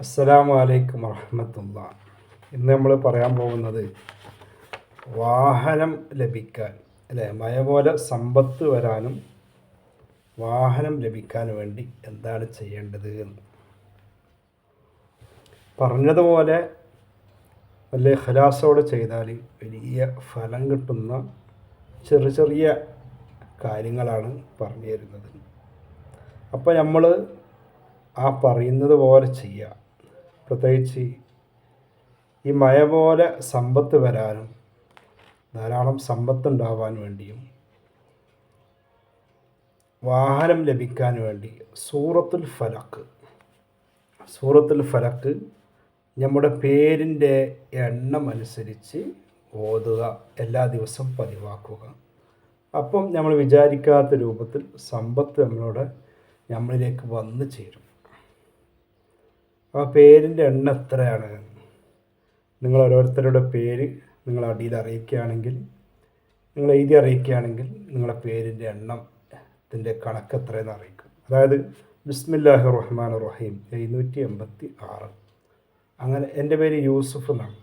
അസ്സലാമു അലൈക്കും വറഹമത്തുള്ള. ഇന്ന് നമ്മൾ പറയാൻ പോകുന്നത് വാഹനം ലഭിക്കാൻ അല്ലേ? മഴ പോലെ സമ്പത്ത് വരാനും വാഹനം ലഭിക്കാൻ വേണ്ടി എന്താണ് ചെയ്യേണ്ടത് എന്ന്. പറഞ്ഞതുപോലെ നല്ല ഖലാസോടെ ചെയ്താൽ വലിയ ഫലം കിട്ടുന്ന ചെറിയ ചെറിയ കാര്യങ്ങളാണ് പറഞ്ഞു തരുന്നത്. അപ്പോൾ നമ്മൾ ആ പറയുന്നത് പോലെ ചെയ്യുക. പ്രത്യേകിച്ച് ഈ മഴ പോലെ സമ്പത്ത് വരാനും ധാരാളം സമ്പത്ത് ഉണ്ടാവാൻ വേണ്ടിയും വാഹനം ലഭിക്കാൻ വേണ്ടി സൂറത്തുൽ ഫലക്ക് സൂറത്തുൽ ഫലക്ക് നമ്മുടെ പേരിന്റെ എണ്ണം അനുസരിച്ച് ഓതുക എല്ലാ ദിവസവും പതിവാക്കുക. അപ്പം നമ്മൾ വിചാരിക്കാത്ത രൂപത്തിൽ സമ്പത്ത് നമ്മളോട് നമ്മളിലേക്ക് വന്നു ചേരും. ആ പേരിന്റെ എണ്ണം എത്രയാണ്? നിങ്ങൾ ഓരോരുത്തരുടെ പേര് നിങ്ങൾ അടിയിൽ അറിയിക്കുകയാണെങ്കിൽ നിങ്ങൾ എഴുതി അറിയിക്കുകയാണെങ്കിൽ നിങ്ങളുടെ പേരിന്റെ എണ്ണത്തിന്റെ കണക്ക് എത്രയെന്ന് അറിയിക്കും. അതായത് ബിസ്മില്ലാഹി റഹ്മാൻ റഹീം എഴുന്നൂറ്റി എൺപത്തി ആറ് അങ്ങനെ എന്റെ പേര് യൂസുഫ് എന്നാണ്.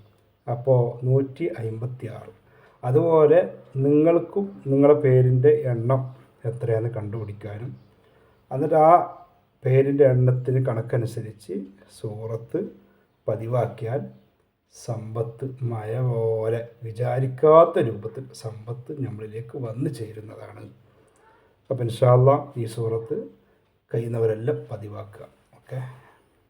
അപ്പോൾ നൂറ്റി അമ്പത്തി ആറ് അതുപോലെ നിങ്ങൾക്കും നിങ്ങളുടെ പേരിന്റെ എണ്ണം എത്രയാണെന്ന് കണ്ടുപിടിക്കാനും എന്നിട്ട് ആ പേരിന്റെ എണ്ണത്തിന് കണക്കനുസരിച്ച് സൂറത്ത് പതിവാക്കിയാൽ സമ്പത്ത് മയ പോലെ വിചാരിക്കാത്ത രൂപത്തിൽ സമ്പത്ത് നമ്മളിലേക്ക് വന്നു ചേരുന്നതാണ്. അപ്പം ഇൻഷാല്ല ഈ സൂറത്ത് കഴിയുന്നവരെല്ലാം പതിവാക്കുക. ഓക്കെ?